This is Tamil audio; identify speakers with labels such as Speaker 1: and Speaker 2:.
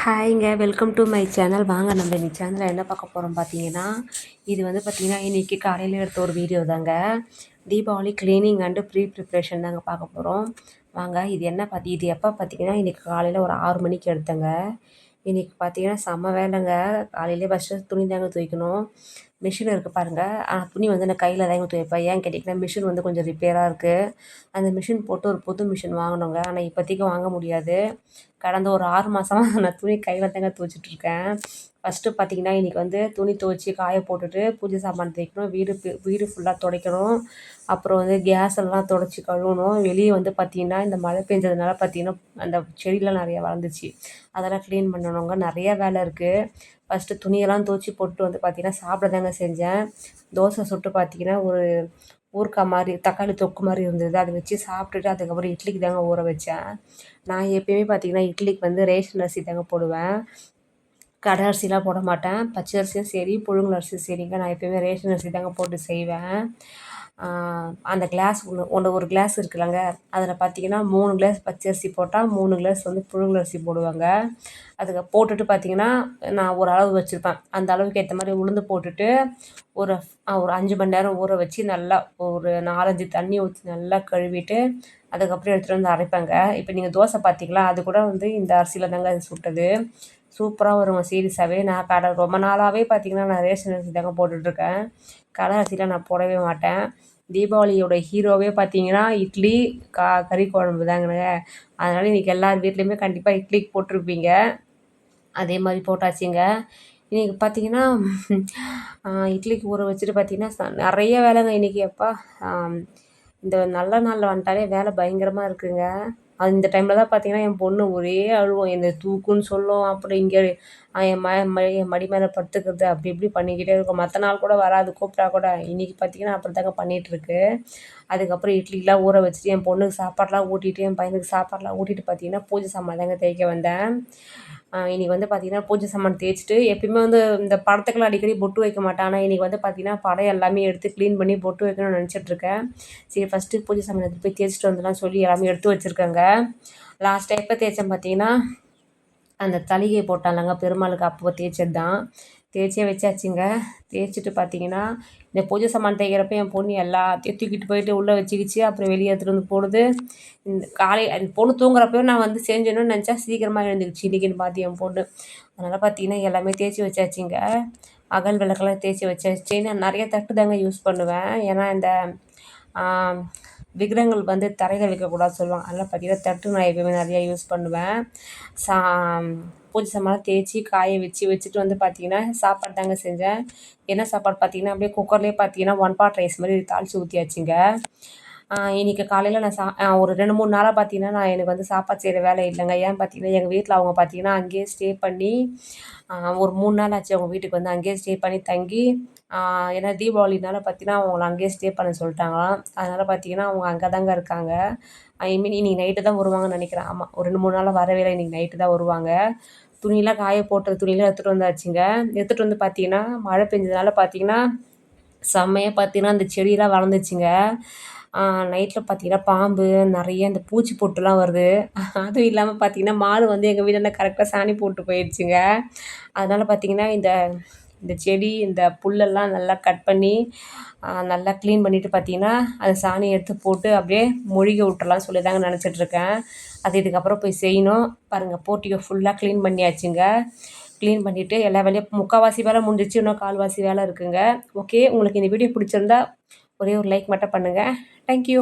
Speaker 1: ஹாய்ங்க வெல்கம் டு மை சேனல். வாங்க நம்ம இன்னைக்கு சேனலில் என்ன பார்க்க போகிறோம் பார்த்தீங்கன்னா இது வந்து பார்த்திங்கன்னா இன்றைக்கி காலையில் எடுத்த ஒரு வீடியோ தாங்க. Deepavali cleaning and pre preparation தாங்க பார்க்க போகிறோம் வாங்க இது என்ன பார்த்தி இது எப்போ பார்த்தீங்கன்னா இன்றைக்கி காலையில் ஒரு ஆறு மணிக்கு எடுத்தேங்க. இன்றைக்கி பார்த்தீங்கன்னா செம்ம வேலைங்க. காலையிலே ஃபஸ்ட்டு துணி தாங்க துவைக்கணும். மிஷின் இருக்குது பாருங்கள் ஆனால் துணி வந்து நான் கையில் தாங்க துவைப்பேன் ஏன் கேட்டிங்கன்னா மிஷின் வந்து கொஞ்சம் ரிப்பேராக இருக்குது அந்த மிஷின் போட்டு ஒரு புது மிஷின் வாங்கினோங்க ஆனால் இப்போதைக்கு வாங்க முடியாது. கடந்த ஒரு ஆறு மாதமாக நான் துணி கையில் தாங்க துவைச்சிட்ருக்கேன் ஃபஸ்ட்டு பார்த்திங்கன்னா இன்றைக்கி வந்து துணி துவைச்சி காய போட்டுட்டு பூஜை சாமான் தேய்க்கணும். வீடு வீடு ஃபுல்லாக துடைக்கணும். அப்புறம் வந்து கேஸ் எல்லாம் துடைச்சி கழுவணும். வெளியே வந்து பார்த்திங்கன்னா இந்த மழை பெஞ்சதுனால பார்த்திங்கன்னா அந்த செடியெலாம் நிறையா வளர்ந்துச்சு. அதெல்லாம் க்ளீன் பண்ணணுங்க. நிறையா வேலை இருக்குது ஃபஸ்ட்டு துணியெல்லாம் துவச்சி போட்டு வந்து பார்த்திங்கன்னா சாப்பிட தாங்க செஞ்சேன். தோசை சுட்டு பார்த்திங்கன்னா ஒரு ஊறுக்காய் மாதிரி தக்காளி தொக்கு மாதிரி இருந்தது. அதை வச்சு சாப்பிட்டுட்டு அதுக்கப்புறம் இட்லிக்கு தாங்க ஊற வச்சேன். நான் எப்பயுமே பார்த்திங்கன்னா இட்லிக்கு வந்து ரேஷன் அரிசி தாங்க போடுவேன். கடை அரிசிலாம் போட மாட்டேன். பச்சை அரிசியும் சரி புழுங்கல் அரிசியும் சரிங்க. நான் எப்பயுமே ரேஷன் அரிசி தாங்க போட்டு செய்வேன். அந்த கிளாஸ் ஒன்று ஒன்று ஒரு கிளாஸ் இருக்குல்லங்க. அதில் பார்த்தீங்கன்னா மூணு கிளாஸ் பச்சரிசி போட்டால் மூணு கிளாஸ் வந்து புழுங்கலரிசி போடுவாங்க. அதுக்கு போட்டுட்டு பார்த்தீங்கன்னா நான் ஒரு அளவு வச்சுருப்பேன். அந்த அளவுக்கு ஏற்ற மாதிரி உளுந்து போட்டுட்டு ஒரு ஒரு அஞ்சு மணி நேரம் ஊற வச்சு நல்லா ஒரு நாலஞ்சு தண்ணி ஊற்றி நல்லா கழுவிட்டு அதுக்கப்புறம் எடுத்துகிட்டு வந்து அரைப்பேங்க. இப்போ நீங்கள் தோசை பார்த்தீங்களா அது கூட வந்து இந்த அரிசியில் தாங்க அது சுட்டது. சூப்பராக வரும் சீரியஸாகவே நான் கடை ரொம்ப நாளாகவே பார்த்திங்கன்னா நான் ரேஷன் அரிசி தாங்க போட்டுட்ருக்கேன். கடை அரிசிலாம் நான் போடவே மாட்டேன். தீபாவளியோட ஹீரோவே பார்த்தீங்கன்னா இட்லி கா கறி குழம்பு தாங்கங்க. அதனால் இன்றைக்கி எல்லார் வீட்லேயுமே கண்டிப்பாக இட்லிக்கு போட்டிருப்பீங்க. அதே மாதிரி போட்டாச்சுங்க. இன்றைக்கி பார்த்தீங்கன்னா இட்லிக்கு ஊற வச்சுட்டு பார்த்தீங்கன்னா நிறைய வேலைங்க இன்றைக்கி அப்பா இந்த நல்ல நாளில் வந்துட்டாலே வேலை பயங்கரமாக இருக்குதுங்க அது இந்த டைமில் தான் பார்த்தீங்கன்னா என் பொண்ணு ஒரே அழுவும் என்னை தூக்குன்னு சொல்லும். அப்புறம் இங்கே என் ம ம என் மடி மேலே படுத்துக்கிறது அப்படி இப்படி பண்ணிக்கிட்டே இருக்கும். மற்ற நாள் கூட வராது. கூப்பிட்டா கூட இன்றைக்கி பார்த்தீங்கன்னா அப்படி தாங்க பண்ணிகிட்ருக்கு அதுக்கப்புறம் இட்லிலாம் ஊற வச்சுட்டு என் பொண்ணுக்கு சாப்பாடெலாம் ஊட்டிட்டு என் பையனுக்கு சாப்பாடெலாம் ஊட்டிட்டு பார்த்தீங்கன்னா பூஜை சாமான் தாங்க தேய்க்க வந்தேன். இன்றைக்கி வந்து பார்த்திங்கன்னா பூஜை சாமான் தேய்ச்சிட்டு எப்பயுமே வந்து இந்த படத்துக்கெல்லாம் அடிக்கடி பொட்டு வைக்க மாட்டேன். ஆனால் இன்றைக்கி வந்து பார்த்திங்கன்னா படம் எல்லாமே எடுத்து க்ளீன் பண்ணி பொட்டு வைக்கணும்னு நினச்சிட்ருக்கேன் சரி ஃபஸ்ட்டு பூஜை சாமான் எடுத்து போய் தேய்ச்சிட்டு வந்தலாம் சொல்லி எல்லாமே எடுத்து வச்சுருக்கேங்க. லாஸ்ட்டாக எப்போ தேய்ச்சேன் பார்த்தீங்கன்னா அந்த தலிகை போட்டாலங்க பெருமாளுக்கு அப்போ தேய்ச்சது தான் தேய்ச்சே வச்சாச்சுங்க. தேய்ச்சிட்டு பார்த்தீங்கன்னா இந்த பூஜை சாமான் தேய்க்கிறப்ப என் பொண்ணு எல்லாத்தையும் தூக்கிட்டு போயிட்டு உள்ளே வச்சுக்கிச்சு. அப்புறம் வெளியே எடுத்துகிட்டு வந்து போடுது. இந்த காலை என் பொண்ணு தூங்குறப்பையும் நான் வந்து செஞ்சணும்னு நினச்சா சீக்கிரமாக எழுந்துக்கிச்சு. இன்றைக்கின்னு பார்த்து என் பொண்ணு. அதனால் பார்த்தீங்கன்னா எல்லாமே தேய்ச்சி வச்சாச்சுங்க. அகல் விளக்கெல்லாம் தேய்ச்சி வச்சாச்சு. நான் நிறைய தட்டு தாங்க யூஸ் பண்ணுவேன். ஏன்னா இந்த விக்கிரங்கள் வந்து தரையில் வைக்கக்கூடாது சொல்லுவாங்க. அதனால் பார்த்தீங்கன்னா தட்டு நான் எப்பயுமே நிறையா யூஸ் பண்ணுவேன். சா பூஜை சாமான் தேய்ச்சி காய வச்சு வச்சுட்டு வந்து பார்த்தீங்கன்னா சாப்பாடு தாங்க செஞ்சேன். என்ன சாப்பாடு பார்த்தீங்கன்னா அப்படியே குக்கர்லேயே பார்த்தீங்கன்னா ஒன் பாட் ரைஸ் மாதிரி தாளித்து ஊற்றியாச்சுங்க இன்றைக்கி காலையில் நான் சா ஒரு ரெண்டு மூணு நாளாக பார்த்தீங்கன்னா நான் எனக்கு வந்து சாப்பாடு செய்கிற வேலை இல்லைங்க. ஏன் பார்த்தீங்கன்னா எங்கள் வீட்டில் அவங்க பார்த்தீங்கன்னா அங்கேயே ஸ்டே பண்ணி ஒரு மூணு நாள் ஆச்சு அவங்க வீட்டுக்கு வந்து அங்கேயே ஸ்டே பண்ணி தங்கி ஏன்னா தீபாவளினால பார்த்தீங்கன்னா அவங்கள அங்கேயே ஸ்டே பண்ண சொல்லிட்டாங்களாம். அதனால் பார்த்தீங்கன்னா அவங்க அங்கே தாங்க இருக்காங்க. ஐ மீன் இன்றைக்கி நைட்டு தான் வருவாங்கன்னு நினைக்கிறேன். ஆமாம் ஒரு ரெண்டு மூணு நாளாக வரவே இல்லை இன்றைக்கி நைட்டு தான் வருவாங்க. துணியெலாம் காய போட்ட துணியெலாம் எடுத்துகிட்டு வந்தாச்சுங்க. எடுத்துகிட்டு வந்து பார்த்தீங்கன்னா மழை பெஞ்சதுனால பார்த்தீங்கன்னா செம்மையாக பார்த்தீங்கன்னா அந்த செடியெலாம் வளர்ந்துச்சுங்க. நைட்டில் பார்த்தீங்கன்னா பாம்பு நிறைய இந்த பூச்சி பொட்டுலாம் வருது. அதுவும் இல்லாமல் பார்த்தீங்கன்னா மாடு வந்து எங்கள் வீடாண்ட கரெக்டாக சாணி போட்டு போயிடுச்சுங்க. அதனால் பார்த்தீங்கன்னா இந்த இந்த செடி இந்த புல்லெல்லாம் நல்லா கட் பண்ணி நல்லா க்ளீன் பண்ணிவிட்டு பார்த்தீங்கன்னா அந்த சாணியை எடுத்து போட்டு அப்படியே மொழிக விட்டுறலாம் சொல்லி தாங்க நினச்சிட்ருக்கேன் அது இதுக்கப்புறம் போய் செய்யணும். பாருங்கள் போட்டியை ஃபுல்லாக க்ளீன் பண்ணியாச்சுங்க. க்ளீன் பண்ணிவிட்டு எல்லா வேலையும் முக்கால்வாசி வேலை முடிஞ்சிச்சு இன்னும் கால்வாசி வேலை இருக்குங்க. ஓகே உங்களுக்கு இந்த வீடியோ பிடிச்சிருந்தா ஒரே ஒரு லைக் மட்டும் பண்ணுங்கள் தேங்க்யூ